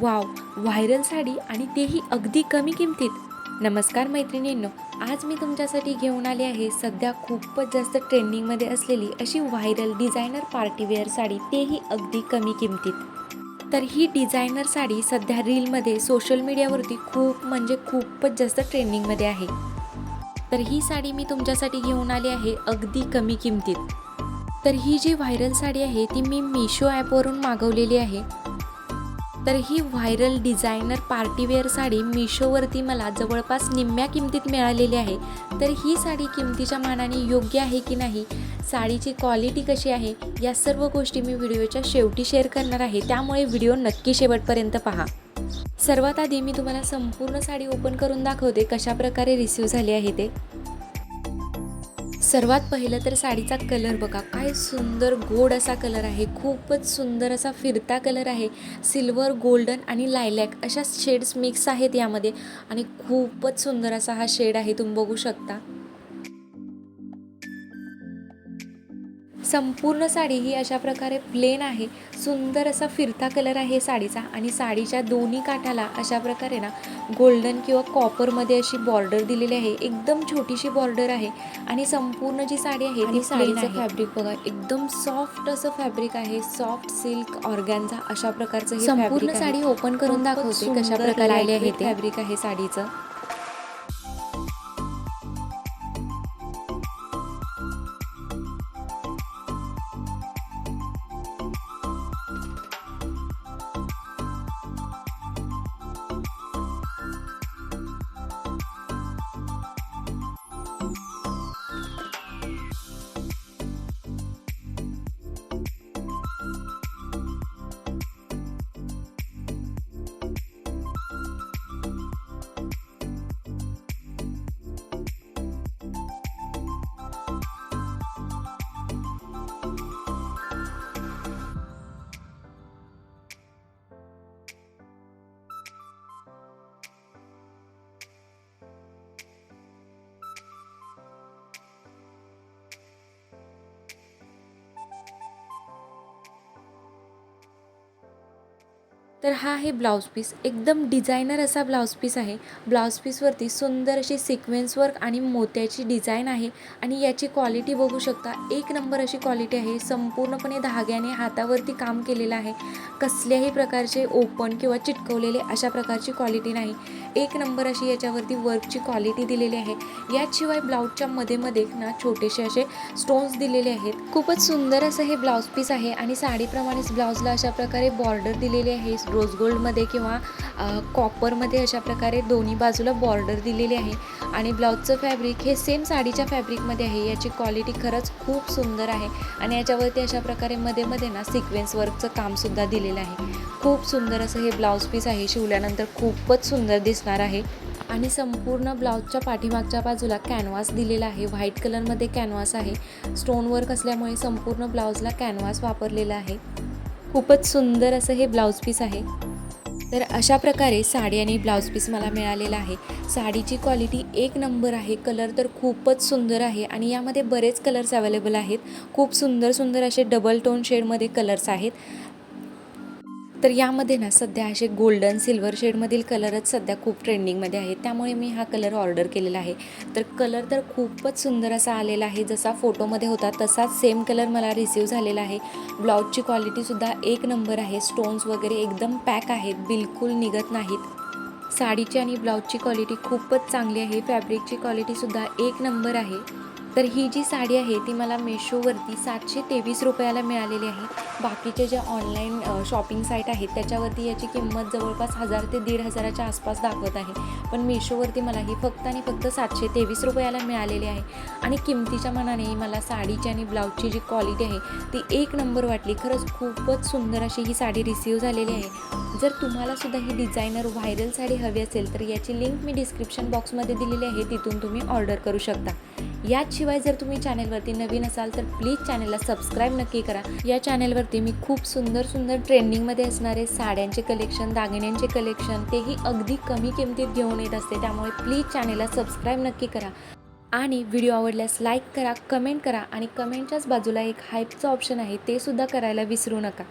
Wow viral sari आणि तेही अगदी कमी किमतीत. नमस्कार मैत्रिणींनो आज मी तुमच्यासाठी घेऊन आले आहे सध्या खूपच जास्त ट्रेंडिंगमध्ये असलेली अशी व्हायरल डिझायनर पार्टीवेअर साडी तेही अगदी कमी किमतीत. तर ही डिझायनर साडी सध्या रीलमध्ये सोशल मीडियावरती खूप म्हणजे खूपच जास्त ट्रेंडिंगमध्ये आहे. तर ही साडी मी तुमच्यासाठी घेऊन आली आहे अगदी कमी किमतीत. तर ही जी व्हायरल साडी आहे ती मी मिशो ॲपवरून मागवलेली आहे. तर ही व्हायरल डिझायनर पार्टीवेअर साडी मिशोवरती मला जवळपास निम्म्या किमतीत मिळालेली आहे. तर ही साडी किमतीच्या मानाने योग्य आहे की नाही? साडीची क्वालिटी कशी आहे? या सर्व गोष्टी मी व्हिडिओच्या शेवटी शेअर करणार आहे. त्यामुळे व्हिडिओ नक्की शेवटपर्यंत पहा. सर्वात आधी मी तुम्हाला संपूर्ण साडी ओपन करून दाखवते कशाप्रकारे रिसिव्ह रिसीव झाली आहे ते. सर्वात पहिलं तर साडीचा कलर बघा. काय सुंदर गोड असा कलर आहे. खूपच सुंदर असा फिरता कलर आहे. सिल्वर गोल्डन आणि लायलॅक अशा शेड्स मिक्स आहेत यामध्ये. आणि खूपच सुंदर असा हा शेड आहे. तुम्ही बघू शकता. संपूर्ण साडी ही अशा प्रकारे प्लेन आहे. सुंदर असा फिरता कलर आहे साडीचा आणि साडीच्या दोन्ही काठाला अशा प्रकारे ना गोल्डन किंवा कॉपरमध्ये अशी बॉर्डर दिलेली आहे. एकदम छोटीशी बॉर्डर आहे आणि संपूर्ण जी साडी आहे ती साडीचं फॅब्रिक बघा एकदम सॉफ्ट असं फॅब्रिक आहे. सॉफ्ट सिल्क ऑर्गॅनचा अशा प्रकारचं हे संपूर्ण साडी ओपन करून दाखवते कशा प्रकारे आले आहे फॅब्रिक आहे साडीचं. तर हा आहे ब्लाऊज पीस. एकदम डिझायनर असा ब्लाऊज पीस आहे. ब्लाऊज पीसवरती सुंदर अशी सिक्वेन्स वर्क आणि मोत्याची डिझाईन आहे. आणि याची क्वालिटी बघू शकता. एक नंबर अशी क्वालिटी आहे. संपूर्णपणे धाग्याने हातावरती काम केलेलं आहे. कसल्याही प्रकारचे ओपन किंवा चिटकवलेले अशा प्रकारची क्वालिटी नाही. एक नंबर अशी याच्यावरती वर्कची क्वालिटी दिलेली आहे. याशिवाय ब्लाऊजच्या मध्ये मध्ये ना छोटेसे असे स्टोन्स दिलेले आहेत. खूपच सुंदर असं हे ब्लाऊज पीस आहे. आणि साडीप्रमाणेच ब्लाऊजला अशा प्रकारे बॉर्डर दिलेली आहे. रोज गोल्डमध्ये किंवा कॉपरमध्ये अशा प्रकारे दोन्ही बाजूला बॉर्डर दिलेली आहे. आणि ब्लाऊजचं फॅब्रिक हे सेम साडीच्या फॅब्रिकमध्ये आहे. याची क्वालिटी खरंच खूप सुंदर आहे. आणि याच्यावरती अशा प्रकारे मध्ये मध्ये ना सिक्वेन्स वर्कचं कामसुद्धा दिलेलं आहे. खूप सुंदर असं हे ब्लाऊज पीस आहे. शिवल्यानंतर खूपच सुंदर दिसणार आहे. आणि संपूर्ण ब्लाऊजच्या पाठीमागच्या बाजूला कॅनव्हास दिलेला आहे. व्हाईट कलरमध्ये कॅनव्हास आहे. स्टोन वर्क असल्यामुळे संपूर्ण ब्लाऊजला कॅनव्हास वापरलेला आहे. खूपच सुंदर असं हे ब्लाऊज पीस आहे. तर अशा प्रकारे साडी आणि ब्लाऊज पीस मला मिळालेला आहे. साडीची क्वालिटी एक नंबर आहे. कलर तर खूपच सुंदर आहे आणि यामध्ये बरेच कलर्स अवेलेबल आहेत. खूप सुंदर सुंदर असे डबल टोन शेडमध्ये कलर्स आहेत. तर यामध्ये ना सध्या असे गोल्डन सिल्वर शेडमधील कलरच सध्या खूप ट्रेंडिंगमध्ये आहे त्यामुळे मी हा कलर ऑर्डर केलेला आहे. तर कलर तर खूपच सुंदर असा आलेला आहे. जसा फोटोमध्ये होता तसाच सेम कलर मला रिसीव झालेला आहे. ब्लाऊजची क्वालिटीसुद्धा एक नंबर आहे. स्टोन्स वगैरे एकदम पॅक आहेत. बिलकुल निघत नाहीत. साडीची आणि ब्लाऊजची क्वालिटी खूपच चांगली आहे. फॅब्रिकची क्वालिटीसुद्धा एक नंबर आहे. तर ही जी साडी आहे ती मला मेशोवरती सातशे तेवीस रुपयाला मिळालेली आहे. बाकीचे जे ऑनलाईन शॉपिंग साईट आहेत त्याच्यावरती याची किंमत जवळपास हजार ते दीड हजाराच्या आसपास दाखवत आहे. पण मेशोवरती मला ही फक्त आणि फक्त सातशे तेवीस रुपयाला मिळालेली आहे. आणि किमतीच्या मनाने मला साडीची आणि ब्लाऊजची जी क्वालिटी आहे ती एक नंबर वाटली. खरंच खूपच सुंदर अशी ही साडी रिसीव झालेली आहे. जर तुम्हाला सुद्धा ही डिझायनर व्हायरल साडी हवी असेल तर याची लिंक मी डिस्क्रिप्शन बॉक्समध्ये दिलेली आहे तिथून तुम्ही ऑर्डर करू शकता. याचशिवाय जर तुम्ही चॅनेलवरती नवीन असाल तर प्लीज चॅनलला सबस्क्राईब नक्की करा. या चॅनेलवरती मी खूप सुंदर सुंदर ट्रेंडिंगमध्ये असणारे साड्यांचे कलेक्शन दागिन्यांचे कलेक्शन तेही अगदी कमी किमतीत घेऊन येत असते. त्यामुळे प्लीज चॅनेलला सबस्क्राईब नक्की करा. आणि व्हिडिओ आवडल्यास लाईक करा कमेंट करा आणि कमेंटच्याच बाजूला एक हाईपचं ऑप्शन आहे ते सुद्धा करायला विसरू नका.